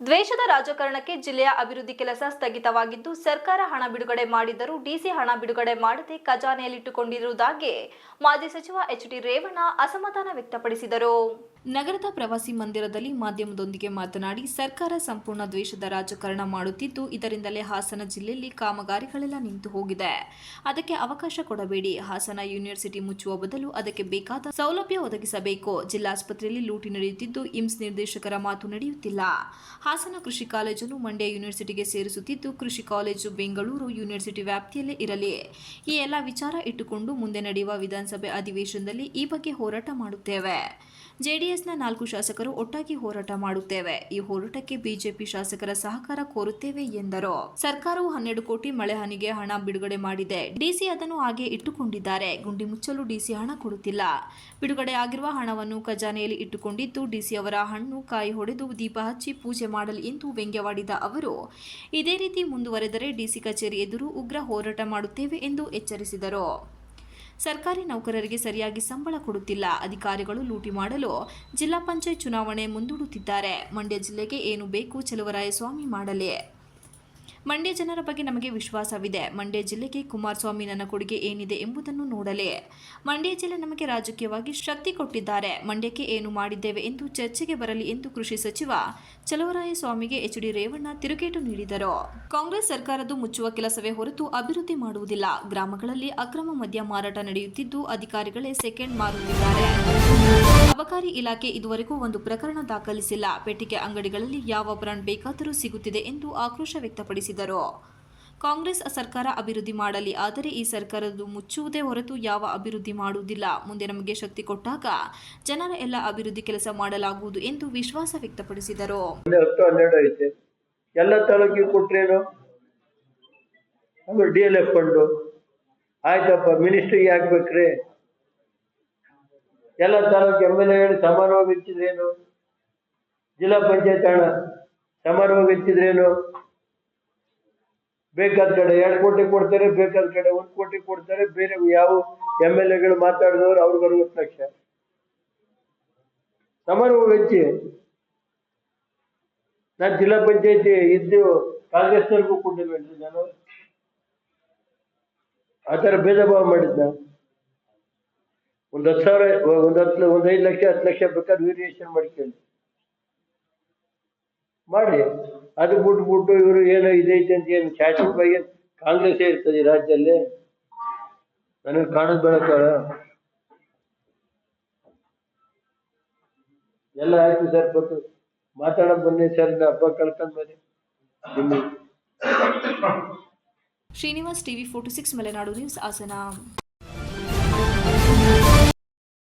ದ್ವೇಷದ ರಾಜಕಾರಣಕ್ಕೆ ಜಿಲ್ಲೆಯ ಅಭಿವೃದ್ಧಿ ಕೆಲಸ ಸ್ಥಗಿತವಾಗಿದ್ದು ಸರ್ಕಾರ ಹಣ ಬಿಡುಗಡೆ ಮಾಡಿದ್ದರೂ ಡಿಸಿ ಹಣ ಬಿಡುಗಡೆ ಮಾಡದೆ ಖಜಾನೆಯಲ್ಲಿಟ್ಟುಕೊಂಡಿರುವುದಾಗಿ ಮಾಜಿ ಸಚಿವ ಎಚ್ ಡಿ ರೇವಣ್ಣ ಅಸಮಾಧಾನ ವ್ಯಕ್ತಪಡಿಸಿದರು. ನಗರದ ಪ್ರವಾಸಿ ಮಂದಿರದಲ್ಲಿ ಮಾಧ್ಯಮದೊಂದಿಗೆ ಮಾತನಾಡಿ, ಸರ್ಕಾರ ಸಂಪೂರ್ಣ ದ್ವೇಷದ ರಾಜಕಾರಣ ಮಾಡುತ್ತಿದ್ದು, ಇದರಿಂದಲೇ ಹಾಸನ ಜಿಲ್ಲೆಯಲ್ಲಿ ಕಾಮಗಾರಿಗಳೆಲ್ಲ ನಿಂತು ಹೋಗಿದೆ. ಅದಕ್ಕೆ ಅವಕಾಶ ಕೊಡಬೇಡಿ. ಹಾಸನ ಯೂನಿವರ್ಸಿಟಿ ಮುಚ್ಚುವ ಬದಲು ಅದಕ್ಕೆ ಬೇಕಾದ ಸೌಲಭ್ಯ ಒದಗಿಸಬೇಕು. ಜಿಲ್ಲಾಸ್ಪತ್ರೆಯಲ್ಲಿ ಲೂಟಿ ನಡೆಯುತ್ತಿದ್ದು ಇಮ್ಸ್ ನಿರ್ದೇಶಕರ ಮಾತು ನಡೆಯುತ್ತಿಲ್ಲ. ಹಾಸನ ಕೃಷಿ ಕಾಲೇಜನ್ನು ಮಂಡ್ಯ ಯೂನಿವರ್ಸಿಟಿಗೆ ಸೇರಿಸುತ್ತಿದ್ದು, ಕೃಷಿ ಕಾಲೇಜು ಬೆಂಗಳೂರು ಯೂನಿವರ್ಸಿಟಿ ವ್ಯಾಪ್ತಿಯಲ್ಲೇ ಇರಲಿ. ಈ ಎಲ್ಲ ವಿಚಾರ ಇಟ್ಟುಕೊಂಡು ಮುಂದೆ ನಡೆಯುವ ವಿಧಾನಸಭೆ ಅಧಿವೇಶನದಲ್ಲಿ ಈ ಬಗ್ಗೆ ಹೋರಾಟ ಮಾಡುತ್ತೇವೆ. ಜೆಡಿಎಸ್ನ ನಾಲ್ಕು ಶಾಸಕರು ಒಟ್ಟಾಗಿ ಹೋರಾಟ ಮಾಡುತ್ತೇವೆ. ಈ ಹೋರಾಟಕ್ಕೆ ಬಿಜೆಪಿ ಶಾಸಕರ ಸಹಕಾರ ಕೋರುತ್ತೇವೆ ಎಂದರು. ಸರ್ಕಾರವು ಹನ್ನೆರಡು ಕೋಟಿ ಮಳೆ ಹಾನಿಗೆ ಹಣ ಬಿಡುಗಡೆ ಮಾಡಿದೆ. ಡಿಸಿ ಅದನ್ನು ಹಾಗೆ ಇಟ್ಟುಕೊಂಡಿದ್ದಾರೆ. ಗುಂಡಿ ಮುಚ್ಚಲು ಡಿಸಿ ಹಣ ಕೊಡುತ್ತಿಲ್ಲ. ಬಿಡುಗಡೆ ಆಗಿರುವ ಹಣವನ್ನು ಖಜಾನೆಯಲ್ಲಿ ಇಟ್ಟುಕೊಂಡಿದ್ದು ಡಿಸಿ ಅವರ ಹಣ್ಣು ಕಾಯಿ ಹೊಡೆದು ದೀಪ ಹಚ್ಚಿ ಪೂಜೆ ಮಾಡಲಿ ಎಂದು ವ್ಯಂಗ್ಯವಾಡಿದ ಅವರು. ಇದೇ ರೀತಿ ಮುಂದುವರೆದರೆ ಡಿಸಿ ಕಚೇರಿ ಎದುರು ಉಗ್ರ ಹೋರಾಟ ಮಾಡುತ್ತೇವೆ ಎಂದು ಎಚ್ಚರಿಸಿದರು. ಸರ್ಕಾರಿ ನೌಕರರಿಗೆ ಸರಿಯಾಗಿ ಸಂಬಳ ಕೊಡುತ್ತಿಲ್ಲ. ಅಧಿಕಾರಿಗಳು ಲೂಟಿ ಮಾಡಲು ಜಿಲ್ಲಾ ಪಂಚಾಯತ್ ಚುನಾವಣೆ ಮುಂದೂಡುತ್ತಿದ್ದಾರೆ. ಮಂಡ್ಯ ಜಿಲ್ಲೆಗೆ ಏನು ಬೇಕು, ಚಲುವರಾಯಸ್ವಾಮಿ ಮಾಡಲಿ. ಮಂಡ್ಯ ಜನರ ಬಗ್ಗೆ ನಮಗೆ ವಿಶ್ವಾಸವಿದೆ. ಮಂಡ್ಯ ಜಿಲ್ಲೆಗೆ ಕುಮಾರಸ್ವಾಮಿ ನನ್ನ ಕೊಡುಗೆ ಏನಿದೆ ಎಂಬುದನ್ನು ನೋಡಲಿ. ಮಂಡ್ಯ ಜಿಲ್ಲೆ ನಮಗೆ ರಾಜಕೀಯವಾಗಿ ಶಕ್ತಿ ಕೊಟ್ಟಿದ್ದಾರೆ. ಮಂಡ್ಯಕ್ಕೆ ಏನು ಮಾಡಿದ್ದೇವೆ ಎಂದು ಚರ್ಚೆಗೆ ಬರಲಿ ಎಂದು ಕೃಷಿ ಸಚಿವ ಚಲುವರಾಯಸ್ವಾಮಿಗೆ ಎಚ್ ಡಿ ರೇವಣ್ಣ ತಿರುಗೇಟು ನೀಡಿದರು. ಕಾಂಗ್ರೆಸ್ ಸರ್ಕಾರದ್ದು ಮುಚ್ಚುವ ಕೆಲಸವೇ ಹೊರತು ಅಭಿವೃದ್ಧಿ ಮಾಡುವುದಿಲ್ಲ. ಗ್ರಾಮಗಳಲ್ಲಿ ಅಕ್ರಮ ಮದ್ಯ ಮಾರಾಟ ನಡೆಯುತ್ತಿದ್ದು ಅಧಿಕಾರಿಗಳೇ ಸೆಕೆಂಡ್ ಮಾರುತ್ತಿದ್ದಾರೆ. ಅಬಕಾರಿ ಇಲಾಖೆ ಇದುವರೆಗೂ ಒಂದು ಪ್ರಕರಣ ದಾಖಲಿಸಿಲ್ಲ. ಪೆಟ್ಟಿಗೆ ಅಂಗಡಿಗಳಲ್ಲಿ ಯಾವ ಬ್ರಾಂಡ್ ಬೇಕಾದರೂ ಸಿಗುತ್ತಿದೆ ಎಂದು ಆಕ್ರೋಶ ವ್ಯಕ್ತಪಡಿಸಿದರು ಕಾಂಗ್ರೆಸ್ ಸರ್ಕಾರ ಅಭಿವೃದ್ಧಿ ಮಾಡಲಿ, ಆದರೆ ಈ ಸರ್ಕಾರದ್ದು ಮುಚ್ಚುವುದೇ ಹೊರತು ಯಾವ ಅಭಿವೃದ್ಧಿ ಮಾಡುವುದಿಲ್ಲ. ಮುಂದೆ ನಮಗೆ ಶಕ್ತಿ ಕೊಟ್ಟಾಗ ಜನರ ಎಲ್ಲ ಅಭಿವೃದ್ಧಿ ಕೆಲಸ ಮಾಡಲಾಗುವುದು ಎಂದು ವಿಶ್ವಾಸ ವ್ಯಕ್ತಪಡಿಸಿದರು. ಎಲ್ಲ ತಾಲೂಕಿಗೆ ಕೊಟ್ರೇನು ಅದು ಡಿ ಎಲ್ ಎಫ್ ಫಂಡು. ಆಯ್ತಪ್ಪ, ಮಿನಿಸ್ಟ್ರಿಗೆ ಹಾಕ್ಬೇಕ್ರಿ. ಎಲ್ಲ ತಾಲೂಕು ಎಂ ಎಲ್ ಎಗಳು ಹಂಚಿದ್ರೇನು ಜಿಲ್ಲಾ ಪಂಚಾಯತ್ ಹಣ ಸಮಾನವಾಗಿ ಬೇಕಾದ ಕಡೆ ಎರಡು ಕೋಟಿ ಕೊಡ್ತಾರೆ, ಬೇಕಾದ ಕಡೆ ಒಂದು ಕೋಟಿ ಕೊಡ್ತಾರೆ, ಬೇರೆ ಯಾವ ಎಂ ಎಲ್ ಎಗಳು ಮಾತಾಡಿದವರು ಅವ್ರಿಗೆ ಅರವತ್ತು ಲಕ್ಷ ಸಮಾನವಾಗಿ ವ್ಯಕ್ತಿ ನಾನು ಜಿಲ್ಲಾ ಪಂಚಾಯತಿ ಇದ್ದು ಕಾಂಗ್ರೆಸ್ನವ್ರಿಗೂ ಕೊಟ್ಟಿಲ್ವೇನ್ರಿ ನಾನು. ಆ ಥರ ಭೇದ ಭಾವ ಮಾಡಿದ್ದ. ಒಂದು ಹತ್ತು ಸಾವಿರ, ಒಂದು ಹತ್ತು, ಒಂದು ಐದು ಲಕ್ಷ, ಹತ್ತು ಲಕ್ಷ ಬೇಕಾದ್ರೆ ವೇರಿಯೇಷನ್ ಮಾಡ್ಕೊಳ್ಳಿ ಮಾಡಿ ಅದು ಬಿಟ್ಬಿಟ್ಟು ಇವರು ಏನೋ ಇದೈತೆ ಅಂತ ಏನು ಶಾಶ್ವತವಾಗಿ ಕಾಂಗ್ರೆಸ್ ಇರ್ತದೆ ಈ ರಾಜ್ಯದಲ್ಲಿ. ನನಗೆ ಕಾಣದ್ ಬೆಳಕಾಳ ಎಲ್ಲ ಆಯ್ತು ಸರ್ ಗೊತ್ತು ಮಾತಾಡೋ ಬನ್ನಿ ಸರ್ ಹಬ್ಬ ಕಳ್ಕೊಂಡ್ ಬನ್ನಿ. Srinivas TV forty six, Malenadu news, Hassan.